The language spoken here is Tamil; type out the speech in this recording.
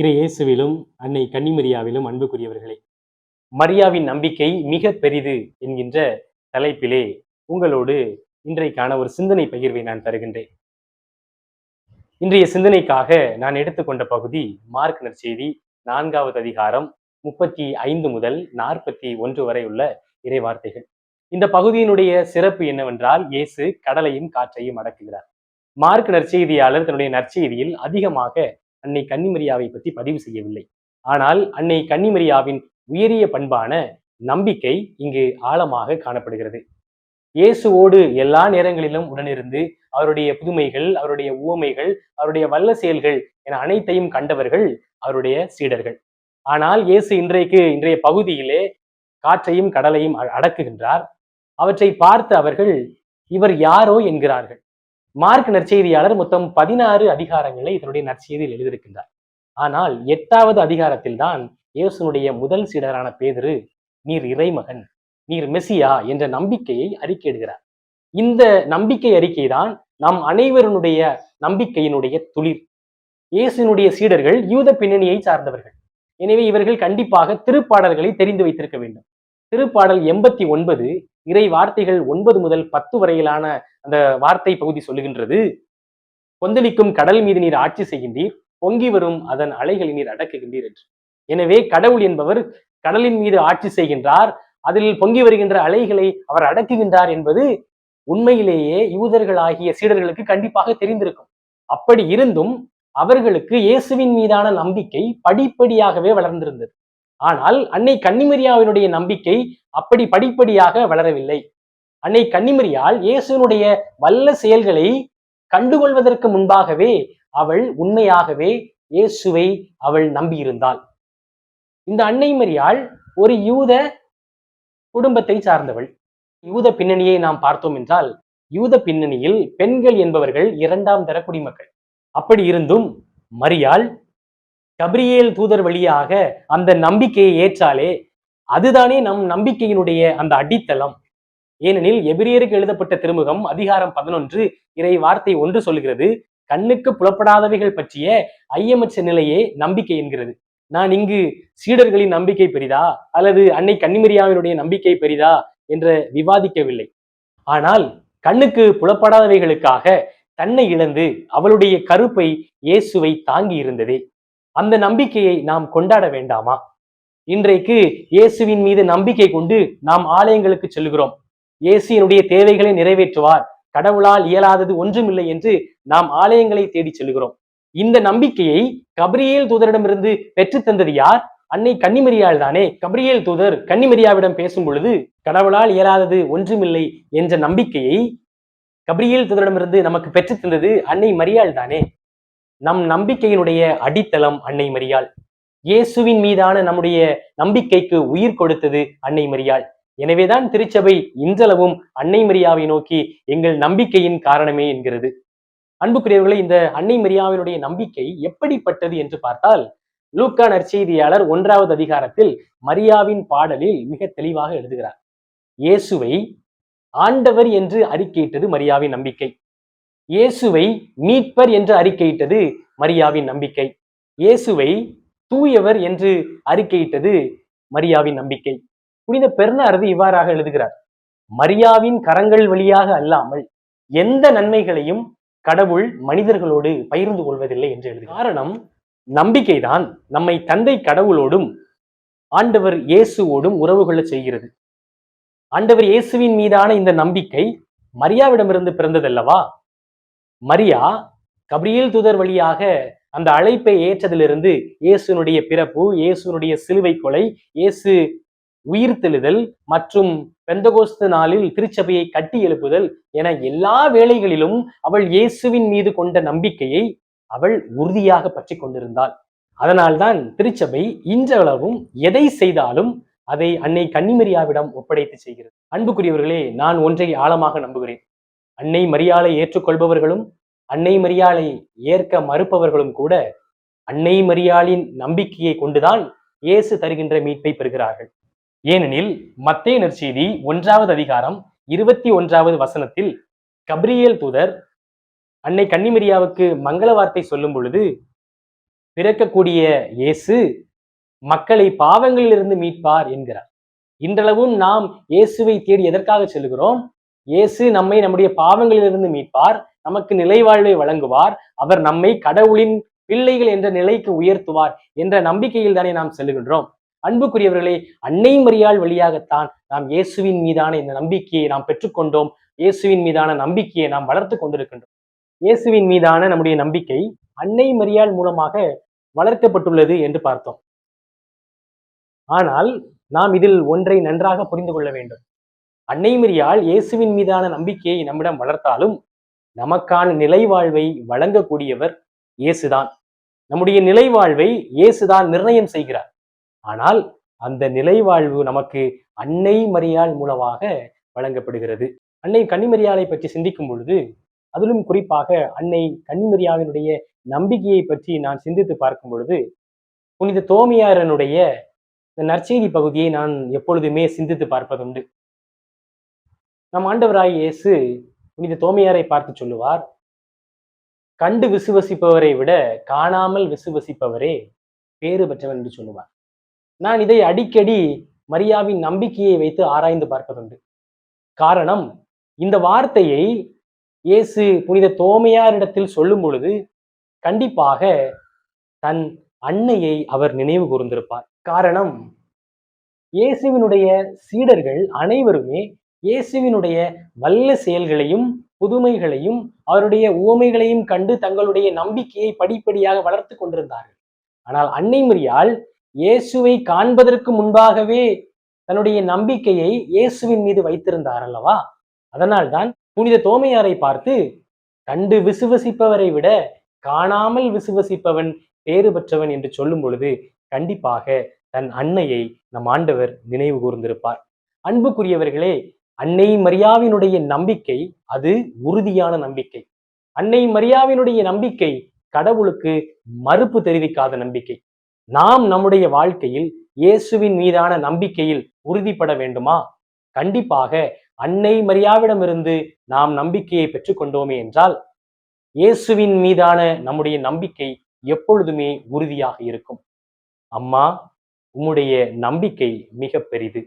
இறை இயேசுவிலும் அன்னை கன்னிமரியாவிலும் அன்புக்குரியவர்களே மரியாவின் நம்பிக்கை மிக பெரிது என்கின்ற தலைப்பிலே உங்களோடு இன்றைக்கான ஒரு சிந்தனை பகிர்வை நான் தருகின்றேன். இன்றைய சிந்தனைக்காக நான் எடுத்துக்கொண்ட பகுதி மார்க் நற்செய்தி நான்காவது அதிகாரம் முப்பத்தி ஐந்து முதல் நாற்பத்தி ஒன்று வரை உள்ள இறைவார்த்தைகள். இந்த பகுதியினுடைய சிறப்பு என்னவென்றால் இயேசு கடலையும் காற்றையும் அடக்குகிறார். மார்க் நற்செய்தியாளர் தன்னுடைய நற்செய்தியில் அதிகமாக அன்னை கன்னிமரியாவை பற்றி பதிவு செய்யவில்லை. ஆனால் அன்னை கன்னிமரியாவின் உயரிய பண்பான நம்பிக்கை இங்கு ஆழமாக காணப்படுகிறது. இயேசுவோடு எல்லா நேரங்களிலும் உடனிருந்து அவருடைய புதுமைகள் அவருடைய உவமைகள் அவருடைய வல்ல செயல்கள் என அனைத்தையும் கண்டவர்கள் அவருடைய சீடர்கள். ஆனால் இயேசு இன்றைக்கு இன்றைய பகுதியிலே காற்றையும் கடலையும் அ- அடக்குகின்றார். அவற்றை பார்த்து அவர்கள் இவர் யாரோ என்கிறார்கள். மார்க் நற்செய்தியாளர் மொத்தம் பதினாறு அதிகாரங்களை இதனுடைய நற்செய்தியில் எழுதியிருக்கின்றார். ஆனால் எட்டாவது அதிகாரத்தில் தான் இயேசுனுடைய முதல் சீடரான பேதுரு நீர் இறைமகன் நீர் மெசியா என்ற நம்பிக்கையை அறிக்கையிடுகிறார். இந்த நம்பிக்கை அறிக்கை தான் நம் அனைவருடைய நம்பிக்கையினுடைய துளிர். இயேசுனுடைய சீடர்கள் யூத பின்னணியை சார்ந்தவர்கள். எனவே இவர்கள் கண்டிப்பாக திருப்பாடல்களை தெரிந்து வைத்திருக்க வேண்டும். திருப்பாடல் எண்பத்தி ஒன்பது இறை வார்த்தைகள் ஒன்பது முதல் பத்து வரையிலான அந்த வார்த்தை பகுதி சொல்லுகின்றது. கொந்தளிக்கும் கடல் மீது நீர் ஆட்சி செய்கின்றீர் பொங்கி வரும் அதன் அலைகளை நீர் அடக்குகின்றீர் என்று. எனவே கடவுள் என்பவர் கடலின் மீது ஆட்சி செய்கின்றார் அதில் பொங்கி வருகின்ற அலைகளை அவர் அடக்குகின்றார் என்பது உண்மையிலேயே யூதர்களாகிய சீடர்களுக்கு கண்டிப்பாக தெரிந்திருக்கும். அப்படி இருந்தும் அவர்களுக்கு இயேசுவின் மீதான நம்பிக்கை படிப்படியாகவே வளர்ந்திருந்தது. ஆனால் அன்னை கன்னிமரியாவினுடைய நம்பிக்கை அப்படி படிப்படியாக வளரவில்லை. அன்னை கன்னிமரியால் இயேசுவினுடைய வல்ல செயல்களை கண்டுகொள்வதற்கு முன்பாகவே அவள் உண்மையாகவே இயேசுவை அவள் நம்பியிருந்தாள். இந்த அன்னை மரியாள் ஒரு யூத குடும்பத்தை சார்ந்தவள். யூத பின்னணியை நாம் பார்த்தோம் என்றால் யூத பின்னணியில் பெண்கள் என்பவர்கள் இரண்டாம் தர குடிமக்கள். அப்படி இருந்தும் மரியாள் கபிரியேல் தூதர் வழியாக அந்த நம்பிக்கையை ஏற்றாலே அதுதானே நம் நம்பிக்கையினுடைய அந்த அடித்தளம். ஏனெனில் எபிரியருக்கு எழுதப்பட்ட திருமுகம் அதிகாரம் பதினொன்று இறை வார்த்தை ஒன்று சொல்கிறது கண்ணுக்கு புலப்படாதவைகள் பற்றிய ஐயமற்ற நிலையே நம்பிக்கை என்கிறது. நான் இங்கு சீடர்களின் நம்பிக்கை பெரிதா? அல்லது அன்னை கன்னிமரியாவினுடைய நம்பிக்கை பெரிதா? என்று விவாதிக்கவில்லை. ஆனால் கண்ணுக்கு புலப்படாதவைகளுக்காக தன்னை இழந்து அவளுடைய கருப்பை இயேசுவை தாங்கி இருந்ததே அந்த நம்பிக்கையை நாம் கொண்டாட வேண்டாமா? இன்றைக்கு இயேசுவின் மீது நம்பிக்கை கொண்டு நாம் ஆலயங்களுக்கு செல்கிறோம். இயேசு என்னுடைய தேவைகளை நிறைவேற்றுவார். கடவுளால் இயலாதது ஒன்றுமில்லை என்று நாம் ஆலயங்களை தேடி செல்கிறோம். இந்த நம்பிக்கையை கபிரியேல் தூதரிடமிருந்து பெற்று தந்தது யார்? அன்னை கன்னிமரியாள் தானே. கபிரியேல் தூதர் கன்னிமரியாவிடம் பேசும் பொழுது கடவுளால் இயலாதது ஒன்றுமில்லை என்ற நம்பிக்கையை கபிரியேல் தூதரிடமிருந்து நமக்கு பெற்று தந்தது அன்னை மரியாள் தானே. நம் நம்பிக்கையினுடைய அடித்தளம் அன்னை மரியாள். இயேசுவின் மீதான நம்முடைய நம்பிக்கைக்கு உயிர் கொடுத்தது அன்னை மரியாள். எனவேதான் திருச்சபை இன்றளவும் அன்னை மரியாவை நோக்கி எங்கள் நம்பிக்கையின் காரணமே என்கிறது. அன்புக்குரியவர்களே இந்த அன்னை மரியாவினுடைய நம்பிக்கை எப்படிப்பட்டது என்று பார்த்தால் லூக்கா நற்செய்தியாளர் ஒன்றாவது அதிகாரத்தில் மரியாவின் பாடலில் மிக தெளிவாக எழுதுகிறார். இயேசுவை ஆண்டவர் என்று அறிக்கையிட்டது மரியாவின் நம்பிக்கை. இயேசுவை மீட்பர் என்று அறிக்கையிட்டது மரியாவின் நம்பிக்கை. இயேசுவை தூயவர் என்று அறிக்கையிட்டது மரியாவின் நம்பிக்கை. புனித பெருநாரது இவ்வாறாக எழுதுகிறார் மரியாவின் கரங்கள் வழியாக அல்லாமல் எந்த நன்மைகளையும் கடவுள் மனிதர்களோடு பகிர்ந்து கொள்வதில்லை என்று எழுது காரணம் நம்பிக்கைதான் நம்மை தந்தை கடவுளோடும் ஆண்டவர் இயேசுவோடும் உறவு கொள்ளச் செய்கிறது. ஆண்டவர் இயேசுவின் மீதான இந்த நம்பிக்கை மரியாவிடமிருந்து பிறந்ததல்லவா? மரியா கபடியில் தூதர் வழியாக அந்த அழைப்பை ஏற்றதிலிருந்து இயேசுனுடைய பிறப்பு இயேசுனுடைய சிலுவை கொலை இயேசு உயிர்த்தெழுதல் மற்றும் பெந்தகோஸ்து நாளில் திருச்சபையை கட்டி எழுப்புதல் என எல்லா வேளைகளிலும் அவள் இயேசுவின் மீது கொண்ட நம்பிக்கையை அவள் உறுதியாக பற்றி கொண்டிருந்தாள். அதனால்தான் திருச்சபை இன்றளவும் எதை செய்தாலும் அதை அன்னை கன்னிமரியாவிடம் ஒப்படைத்து செய்கிறது. அன்புக்குரியவர்களே நான் ஒன்றை ஆழமாக நம்புகிறேன். அன்னை மரியாளை ஏற்றுக்கொள்பவர்களும் அன்னை மரியாதை ஏற்க மறுப்பவர்களும் கூட அன்னை மரியாளின் நம்பிக்கையை கொண்டுதான் இயேசு தருகின்ற மீட்பை பெறுகிறார்கள். ஏனெனில் மத்தே நற்செய்தி ஒன்றாவது அதிகாரம் இருபத்தி ஒன்றாவது வசனத்தில் கப்ரியேல் தூதர் அன்னை கன்னிமரியாவுக்கு மங்கள வார்த்தை சொல்லும் பொழுது பிறக்கக்கூடிய இயேசு மக்களை பாவங்களிலிருந்து மீட்பார் என்கிறார். இன்றளவும் நாம் இயேசுவை தேடி எதற்காக செல்கிறோம்? இயேசு நம்மை நம்முடைய பாவங்களிலிருந்து மீட்பார் நமக்கு நிலைவாழ்வை வழங்குவார் அவர் நம்மை கடவுளின் பிள்ளைகள் என்ற நிலைக்கு உயர்த்துவார் என்ற நம்பிக்கையில் தானே நாம் செல்லுகின்றோம். அன்புக்குரியவர்களே அன்னை மரியாள் வழியாகத்தான் நாம் இயேசுவின் மீதான இந்த நம்பிக்கையை நாம் பெற்றுக்கொண்டோம். இயேசுவின் மீதான நம்பிக்கையை நாம் வளர்த்து கொண்டிருக்கின்றோம். இயேசுவின் மீதான நம்முடைய நம்பிக்கை அன்னை மரியாள் மூலமாக வளர்க்கப்பட்டுள்ளது என்று பார்த்தோம். ஆனால் நாம் இதில் ஒன்றை நன்றாக புரிந்து கொள்ள வேண்டும். அன்னைமரியால் இயேசுவின் மீதான நம்பிக்கையை நம்மிடம் வளர்த்தாலும் நமக்கான நிலைவாழ்வை வழங்கக்கூடியவர் இயேசுதான். நம்முடைய நிலைவாழ்வை இயேசுதான் நிர்ணயம் செய்கிறார். ஆனால் அந்த நிலைவாழ்வு நமக்கு அன்னை மரியாள் மூலமாக வழங்கப்படுகிறது. அன்னை கன்னிமரியாளை பற்றி சிந்திக்கும் பொழுது அதிலும் குறிப்பாக அன்னை கன்னிமரியாவினுடைய நம்பிக்கையை பற்றி நான் சிந்தித்து பார்க்கும் பொழுது புனித தோமியாரனுடைய நற்செய்தி பகுதியை நான் எப்பொழுதுமே சிந்தித்து பார்ப்பதுண்டு. நம் ஆண்டவராய் இயேசு புனித தோமையாரை பார்த்து சொல்லுவார் கண்டு விசுவசிப்பவரை விட காணாமல் விசுவசிப்பவரே பேறு பெற்றவர் என்று சொல்லுவார். நான் இதை அடிக்கடி மரியாவின் நம்பிக்கையை வைத்து ஆராய்ந்து பார்ப்பதுண்டு. காரணம் இந்த வார்த்தையை இயேசு புனித தோமையாரிடத்தில் சொல்லும் பொழுது கண்டிப்பாக தன் அன்னையை அவர் நினைவு கூர்ந்திருப்பார். காரணம் இயேசுவினுடைய சீடர்கள் அனைவருமே இயேசுவினுடைய வல்ல செயல்களையும் புதுமைகளையும் அவருடைய உவமைகளையும் கண்டு தங்களுடைய நம்பிக்கையை படிப்படியாக வளர்த்து கொண்டிருந்தார்கள். ஆனால் அன்னை மரியாள் இயேசுவை காண்பதற்கு முன்பாகவே தன்னுடைய நம்பிக்கையை இயேசுவின் மீது வைத்திருந்தார் அல்லவா? அதனால்தான் புனித தோமையாரை பார்த்து கண்டு விசுவசிப்பவரை விட காணாமல் விசுவசிப்பவன் பேறு பெற்றவன் என்று சொல்லும் பொழுது கண்டிப்பாக தன் அன்னையை நம் ஆண்டவர் நினைவு கூர்ந்திருப்பார். அன்புக்குரியவர்களே அன்னை மரியாவினுடைய நம்பிக்கை அது உறுதியான நம்பிக்கை. அன்னை மரியாவினுடைய நம்பிக்கை கடவுளுக்கு மறுப்பு தெரிவிக்காத நம்பிக்கை. நாம் நம்முடைய வாழ்க்கையில் இயேசுவின் மீதான நம்பிக்கையில் உறுதிப்பட வேண்டுமா? கண்டிப்பாக அன்னை மரியாவிடமிருந்து நாம் நம்பிக்கையை பெற்றுக்கொண்டோமே என்றால் இயேசுவின் மீதான நம்முடைய நம்பிக்கை எப்பொழுதுமே உறுதியாக இருக்கும். அம்மா உம்முடைய நம்பிக்கை மிக பெரிது.